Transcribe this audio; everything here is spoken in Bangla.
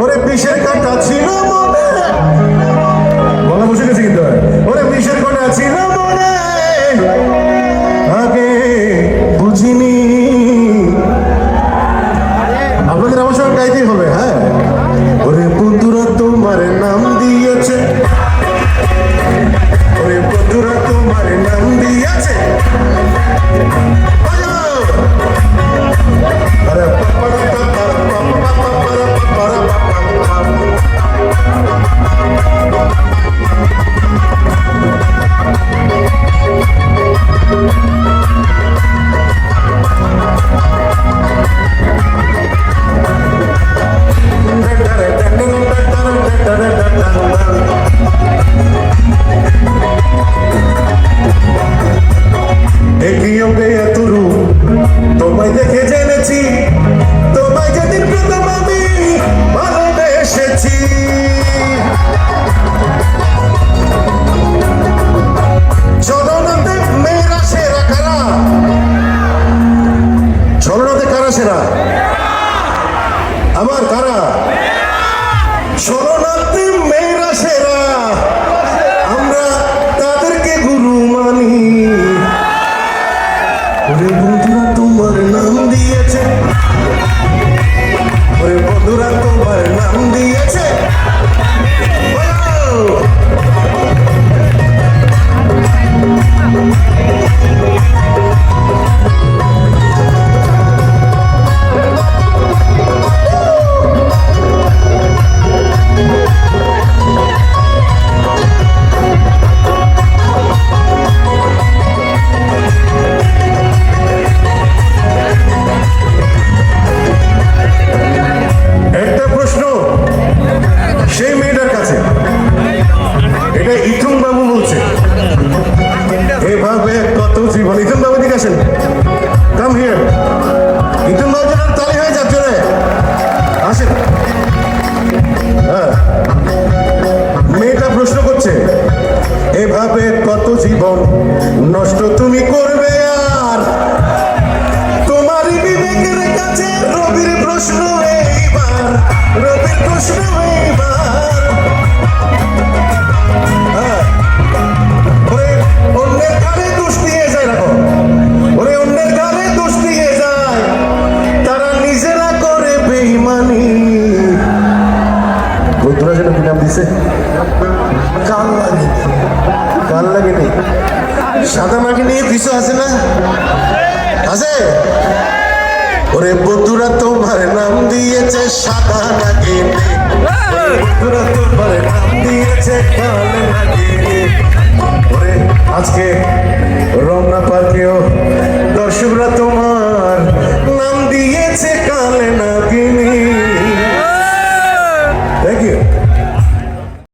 ওরে বিষের কাটা ছিল মনে। বলা বসে গেছে কিন্তু ওরে বিষের কাটা ছিল মনে। আগে বুঝিনি। আপনাদের আমার সঙ্গে গাইতেই হবে। দেখে জেনেছি তোমায় যেদিন প্রথম আমি ভালোবেসেছি। সেরা আমার কারা? চলনাতে কাম হিয়ার বাবু যেন তালি হয়ে যাচ্ছে রে আসেন। হ্যাঁ। মেয়েটা প্রশ্ন করছে, এভাবে কত জীবন নষ্ট তুমি করবে নাম দিছে। কাল লাগে। কাল লাগে নেই সাদা মাটি নিয়ে কিছু আছে না? আছে? ওরে বন্ধুরা, তোমার নাম দিয়েছে সাদা নাকি বন্ধুরা, তোমার নাম দিয়েছে কাল নাকি ওরে, আজকে রমনা পার্কেও দর্শকরা তোমার নাম দিয়েছে কালে কাল নাগিনী